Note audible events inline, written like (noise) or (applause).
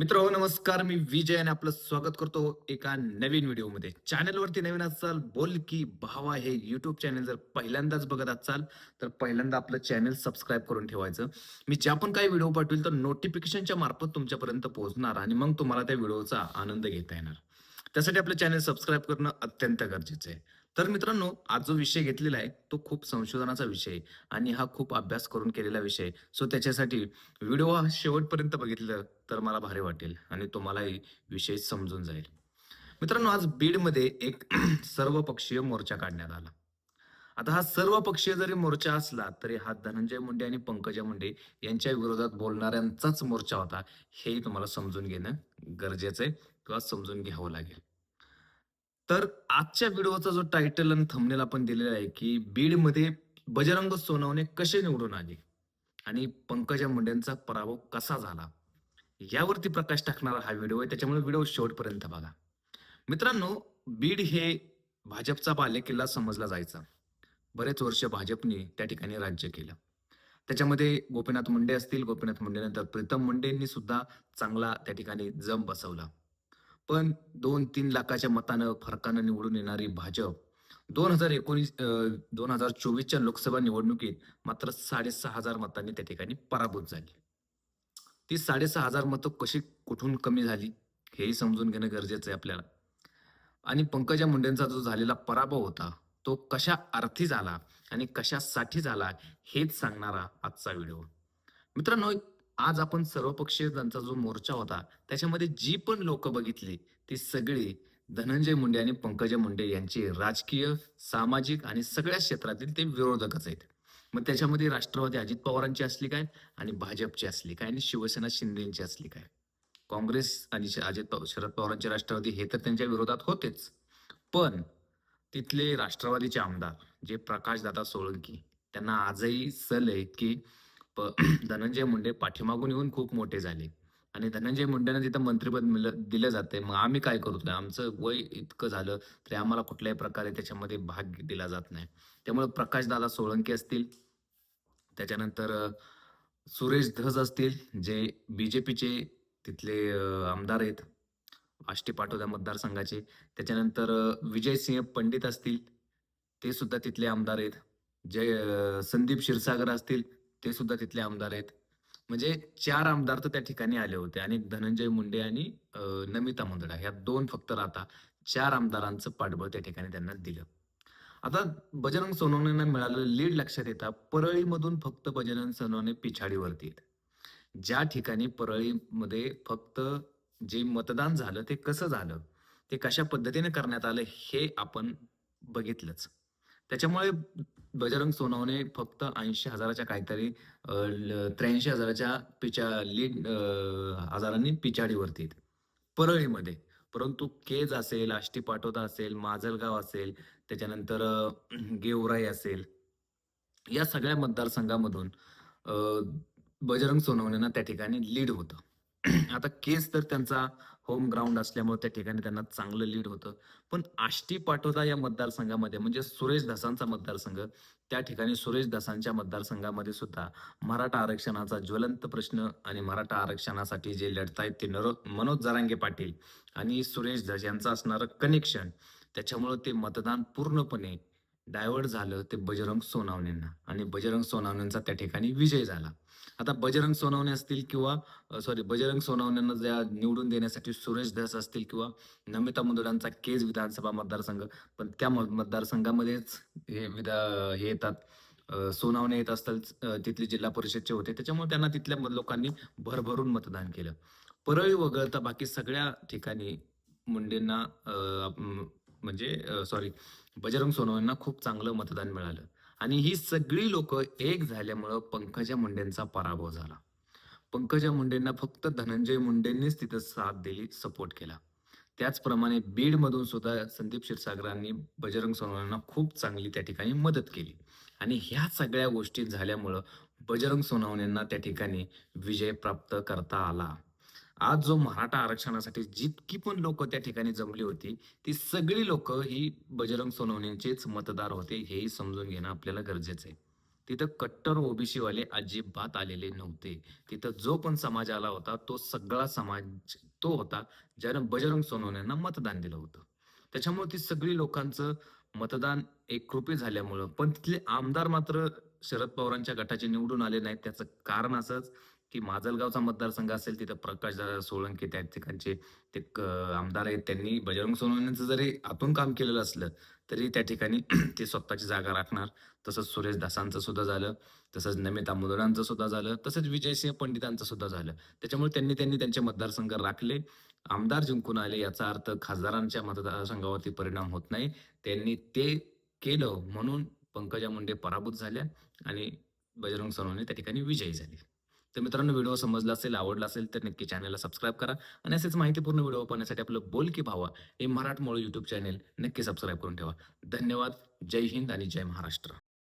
मित्र हो नमस्कार मी विजय आणि आपलं स्वागत करतो एका नवीन व्हिडिओमध्ये. चॅनलवरती नवीन असाल बोल की भावा हे युट्यूब चॅनल जर पहिल्यांदाच बघत असाल तर पहिल्यांदा आपलं चॅनल सबस्क्राईब करून ठेवायचं. मी ज्या पण काही व्हिडिओ पाठवेल तर नोटिफिकेशनच्या मार्फत तुमच्यापर्यंत पोहोचणार आणि मग तुम्हाला त्या व्हिडिओचा आनंद घेता येणार. त्यासाठी आपलं चॅनल सबस्क्राईब करणं अत्यंत गरजेचं आहे. तर मित्रांनो आज जो विषय घेतलेला आहे तो खूप संशोधनाचा विषय आहे आणि हा खूप अभ्यास करून केलेला विषय सो त्याच्यासाठी व्हिडिओ हा शेवटपर्यंत बघितलं तर मला भारी वाटेल आणि तुम्हालाही विषय समजून जाईल. मित्रांनो आज बीडमध्ये एक (clears throat) सर्वपक्षीय मोर्चा काढण्यात आला. आता हा सर्वपक्षीय जरी मोर्चा असला तरी हा धनंजय मुंडे आणि पंकजा मुंडे यांच्या विरोधात बोलणाऱ्यांचाच मोर्चा होता हेही तुम्हाला समजून घेणं गरजेचं आहे किंवा समजून घ्यावं लागेल. तर आजच्या व्हिडिओचा जो टायटल आणि थंबनेल आपण दिलेला आहे की बीडमध्ये बजरंग सोनवणे कसे निवडून आले? आणि पंकजा मुंडेंचा पराभव कसा झाला? यावरती प्रकाश टाकणारा हा व्हिडिओ आहे. त्याच्यामुळे व्हिडिओ शेवटपर्यंत बघा. मित्रांनो बीड हे भाजपचा बालेकिल्ला समजला जायचा. बरेच वर्ष भाजपने त्या ठिकाणी राज्य केलं. त्याच्यामध्ये गोपीनाथ मुंडे असतील. गोपीनाथ मुंडेनंतर प्रीतम मुंडेंनी सुद्धा चांगला त्या ठिकाणी जम बसवला. पण दोन तीन लाखाच्या मतानं फरकानं निवडून येणारी भाजप दोन हजार एकोणीस दोन हजार चोवीसच्या लोकसभा निवडणुकीत मात्र साडेसहा हजार मतांनी त्या ठिकाणी पराभूत झाली. ती साडेसहा हजार मतं कशी कुठून कमी झाली हेही समजून घेणं गरजेचं आहे आपल्याला. आणि पंकजा मुंडेंचा जो झालेला पराभव होता तो कशा अर्थी झाला आणि कशासाठी झाला हेच सांगणारा आजचा व्हिडिओ. मित्रांनो आज आपण सर्वपक्षीय त्यांचा जो मोर्चा होता त्याच्यामध्ये जी पण लोक बघितली ती सगळी धनंजय मुंडे आणि पंकजा मुंडे यांचे राजकीय सामाजिक आणि सगळ्या क्षेत्रातील ते विरोधकच आहेत. मग त्याच्यामध्ये राष्ट्रवादी अजित पवारांची असली काय आणि भाजपची असली काय आणि शिवसेना शिंदेची असली काय? काँग्रेस आणि अजित शरद पवारांचे राष्ट्रवादी हे तर त्यांच्या विरोधात होतेच. पण तिथले राष्ट्रवादीचे आमदार जे प्रकाशदादा सोळंकी त्यांना आजही सल आहे की प- धनंजय मुंडे पाठीमागून येऊन खूप मोठे झाले. आणि धनंजय मुंडेंना तिथं मंत्रिपद मिळलं दिलं जाते मग आम्ही काय करतोय आमचं वय इतकं झालं तरी आम्हाला कुठल्याही प्रकारे त्याच्यामध्ये भाग दिला जात नाही. त्यामुळे प्रकाशदादा सोळंकी असतील त्याच्यानंतर सुरेश धज असतील जे बीजेपीचे तिथले आमदार आहेत. आष्टी पाटोदा मतदारसंघाचे. त्याच्यानंतर विजयसिंह पंडित असतील ते सुद्धा तिथले आमदार आहेत. जय संदीप क्षीरसागर असतील ते सुद्धा तिथले आमदार आहेत. म्हणजे चार आमदार तर त्या ठिकाणी आले होते आणि धनंजय मुंडे आणि नमिता मुंदडा ह्या दोन फक्त राहता. चार आमदारांचं पाठबळ त्या ठिकाणी त्यांना दिलं. आता बजरंग सोनवणेंना मिळालेलं लीड लक्षात येता परळीमधून फक्त बजरंग सोनवणे पिछाडीवरती आहेत. ज्या ठिकाणी परळीमध्ये फक्त जे मतदान झालं ते कसं झालं ते कशा पद्धतीने करण्यात आलं हे आपण बघितलंच. त्याच्यामुळे बजरंग सोनवणे फक्त ऐंशी हजाराच्या काहीतरी त्र्याऐंशी हजाराच्या पिचा लीड हजारांनी पिछाडीवरती परळीमध्ये. परंतु केज असेल आष्टी पाटोदा असेल माजलगाव असेल त्याच्यानंतर गेवराई असेल या सगळ्या मतदारसंघामधून बजरंग सोनवणेंना त्या ठिकाणी लीड होतं. (clears throat) आता केस तर त्यांचा होम ग्राउंड असल्यामुळे त्या ठिकाणी त्यांना चांगलं लीड होतं. पण आष्टी पाटोदा या मतदारसंघामध्ये म्हणजे सुरेश धसांचा मतदारसंघ त्या ठिकाणी सुरेश धसांच्या मतदारसंघामध्ये सुद्धा मराठा आरक्षणाचा ज्वलंत प्रश्न आणि मराठा आरक्षणासाठी जे लढतायत ते नरो मनोज जरांगे पाटील आणि सुरेश धस यांचं असणारं कनेक्शन त्याच्यामुळं ते मतदान पूर्णपणे डायव्हर्ट झालं ते बजरंग सोनावणेंना. आणि बजरंग सोनावण्यांचा त्या ठिकाणी विजय झाला. आता बजरंग सोनावणे असतील किंवा सॉरी बजरंग सोनावण्यांना ज्या निवडून देण्यासाठी सुरेश धस असतील किंवा नमिता मुंदडांचा केज विधानसभा मतदारसंघ पण त्या मतदारसंघामध्येच हे विधा हे येतात. सोनावणे येत असतात तिथले जिल्हा परिषदचे होते. त्याच्यामुळे त्यांना तिथल्या लोकांनी भरभरून मतदान केलं. परळी वगळता बाकी सगळ्या ठिकाणी मुंडेंना म्हणजे सॉरी बजरंग सोनवणेंना खूप चांगलं मतदान मिळालं. आणि ही सगळी लोक एक झाल्यामुळं पंकजा मुंडेंचा पराभव झाला. पंकजा मुंडेंना फक्त धनंजय मुंडेंनीच तिथं साथ दिली सपोर्ट केला. त्याचप्रमाणे बीडमधून सुद्धा संदीप क्षीरसागरांनी बजरंग सोनवणेंना खूप चांगली त्या ठिकाणी मदत केली. आणि ह्या सगळ्या गोष्टी झाल्यामुळं बजरंग सोनवणेंना त्या ठिकाणी विजय प्राप्त करता आला. आज जो मराठा आरक्षणासाठी जितकी पण लोक त्या ठिकाणी जमली होती ती सगळी लोक ही बजरंग सोनवणेंचेच मतदार होते हेही समजून घेणं आपल्याला गरजेचं आहे. तिथं कट्टर ओबीसी वाले अजिबात आलेले नव्हते. तिथं जो पण समाज आला होता तो सगळा समाज तो होता ज्यानं बजरंग सोनवण्यांना मतदान दिलं होतं. त्याच्यामुळे ती सगळी लोकांचं मतदान एकरूपी झाल्यामुळं पण तिथले आमदार मात्र शरद पवारांच्या गटाचे निवडून आले नाहीत त्याचं कारण असंच की माजलगावचा मतदारसंघ असेल तिथं प्रकाश दादा सोळंके त्या ठिकाणचे ते क- आमदार आहेत. त्यांनी बजरंग सोनवण्यांचं जरी आतून काम केलेलं असलं तरी त्या ठिकाणी (clears throat) ते स्वतःची जागा राखणार. तसंच सुरेश दासांचं सुद्धा झालं. तसंच नमिता मुदडांचं सुद्धा झालं. तसंच विजयसिंह पंडितांचं सुद्धा झालं. त्याच्यामुळे त्यांनी त्यांनी त्यांचे मतदारसंघ राखले. आमदार जिंकून आले याचा अर्थ खासदारांच्या मतदारसंघावरती परिणाम होत नाही. त्यांनी ते केलं म्हणून पंकजा मुंडे पराभूत झाल्या आणि बजरंग सोनवणे त्या ठिकाणी विजयी झाले. तर मित्रांनो व्हिडिओ समजला असेल आवडला असेल तर नक्की चॅनलला सबस्क्राईब करा. आणि असेच माहितीपूर्ण व्हिडिओ पाहण्यासाठी आपलं बोल की भावा हे मराठमोळ युट्यूब चॅनेल नक्की सबस्क्राईब करून ठेवा. धन्यवाद. जय हिंद आणि जय महाराष्ट्र.